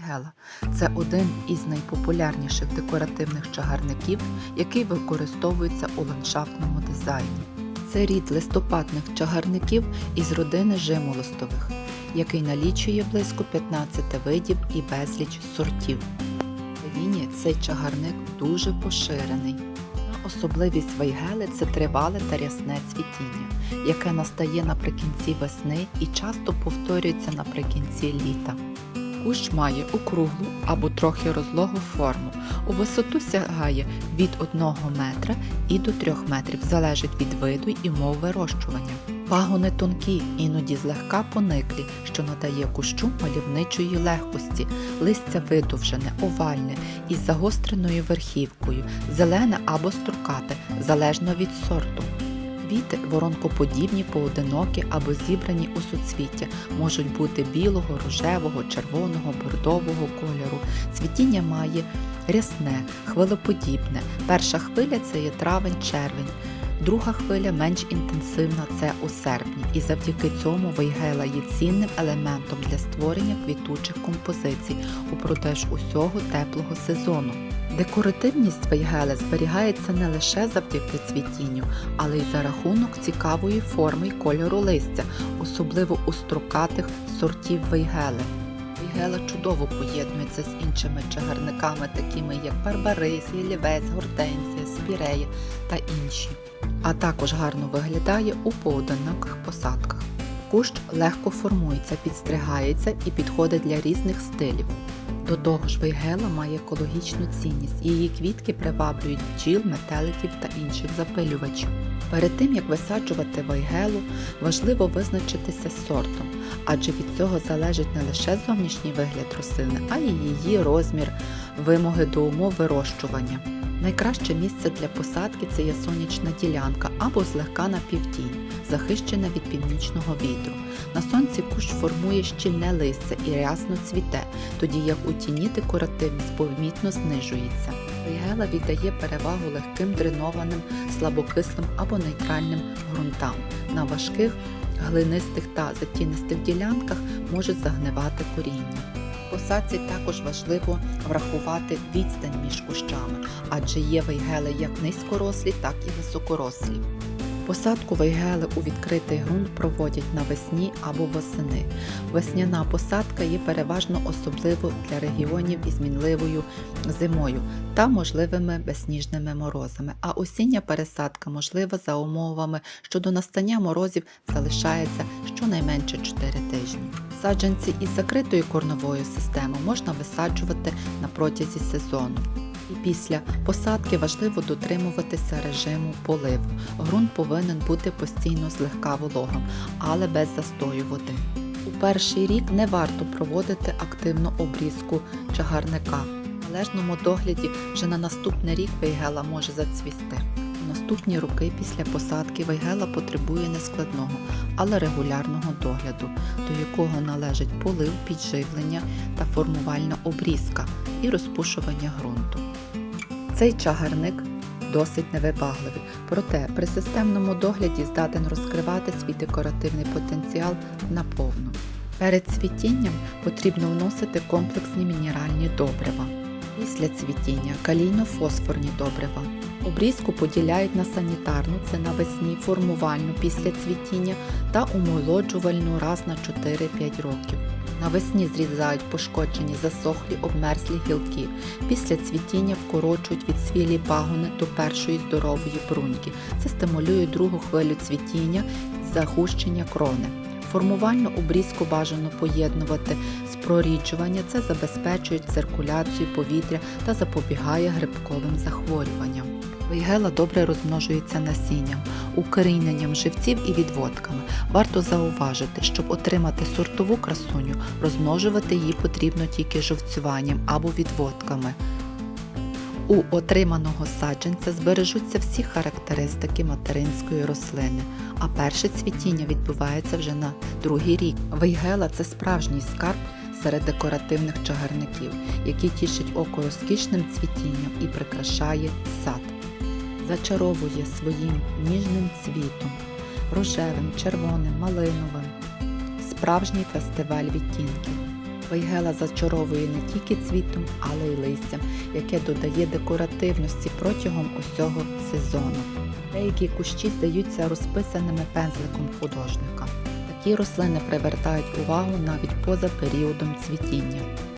Гела це один із найпопулярніших декоративних чагарників, який використовується у ландшафтному дизайні. Це рід листопадних чагарників із родини жимолостових, який налічує близько 15 видів і безліч сортів. В Україні цей чагарник дуже поширений. Особливість вейгели це тривале та рясне цвітіння, яке настає наприкінці весни і часто повторюється наприкінці літа. Кущ має округлу або трохи розлогу форму. У висоту сягає від 1 метра і до 3 метрів, залежить від виду і мов вирощування. Пагони тонкі, іноді злегка пониклі, що надає кущу мальовничої легкості, листя видовжене, овальне із загостреною верхівкою, зелене або строкате, залежно від сорту. Квіти воронкоподібні, поодинокі або зібрані у суцвіття, можуть бути білого, рожевого, червоного, бордового кольору. Цвітіння має рясне, хвилоподібне. Перша хвиля це є травень-червень. Друга хвиля менш інтенсивна це у серпні, і завдяки цьому вейгела є цінним елементом для створення квітучих композицій упродовж усього теплого сезону. Декоративність вейгели зберігається не лише завдяки цвітінню, але й за рахунок цікавої форми й кольору листя, особливо у строкатих сортів вейгели. Вейгела чудово поєднується з іншими чагарниками, такими як барбарис, ялівець, гортензія, спірея та інші, а також гарно виглядає у поодиноких посадках. Кущ легко формується, підстригається і підходить для різних стилів. До того ж, вейгела має екологічну цінність, її квітки приваблюють бджіл, метеликів та інших запилювачів. Перед тим як висаджувати вейгелу, важливо визначитися з сортом, адже від цього залежить не лише зовнішній вигляд рослини, а й її розмір, вимоги до умов вирощування. Найкраще місце для посадки це є сонячна ділянка або злегка на півтінь, захищена від північного вітру. На сонці кущ формує щільне листя і рясно цвіте, тоді як у тіні декоративність помітно знижується. Вейгела віддає перевагу легким дренованим, слабокислим або нейтральним ґрунтам. На важких, глинистих та затінистих ділянках можуть загнивати коріння. Посадці також важливо врахувати відстань між кущами, адже є вейгели як низькорослі, так і високорослі. Посадку вейгели у відкритий ґрунт проводять навесні або восени. Весняна посадка є переважно особливо для регіонів із мінливою зимою та можливими безсніжними морозами, а осіння пересадка можлива за умовами, що до настання морозів залишається щонайменше 4 тижні. Саджанці із закритою корновою системою можна висаджувати на протязі сезону. Після посадки важливо дотримуватися режиму поливу. Ґрунт повинен бути постійно злегка вологим, але без застою води. У перший рік не варто проводити активну обрізку чагарника. В належному догляді вже на наступний рік вейгела може зацвісти. У наступні роки після посадки вейгела потребує нескладного, але регулярного догляду, до якого належить полив, підживлення та формувальна обрізка і розпушування ґрунту. Цей чагарник досить невибагливий, проте при системному догляді здатен розкривати свій декоративний потенціал наповну. Перед цвітінням потрібно вносити комплексні мінеральні добрива. Після цвітіння калійно-фосфорні добрива. Обрізку поділяють на санітарну, це навесні, формувальну після цвітіння та омолоджувальну раз на 4-5 років. Навесні зрізають пошкоджені, засохлі, обмерзлі гілки. Після цвітіння вкорочують відсвілі пагони до першої здорової бруньки. Це стимулює другу хвилю цвітіння, загущення крони. Формувальну обрізку бажано поєднувати з проріджуванням, це забезпечує циркуляцію повітря та запобігає грибковим захворюванням. Вейгела добре розмножується насінням, укоріненням живців і відводками. Варто зауважити, щоб отримати сортову красуню, розмножувати її потрібно тільки живцюванням або відводками. У отриманого саджанця збережуться всі характеристики материнської рослини, а перше цвітіння відбувається вже на другий рік. Вейгела це справжній скарб серед декоративних чагарників, який тішить око розкішним цвітінням і прикрашає сад. Зачаровує своїм ніжним цвітом, рожевим, червоним, малиновим, справжній фестиваль відтінків. Вайгела зачаровує не тільки цвітом, але й листям, яке додає декоративності протягом усього сезону. Деякі кущі здаються розписаними пензликом художника. Такі рослини привертають увагу навіть поза періодом цвітіння.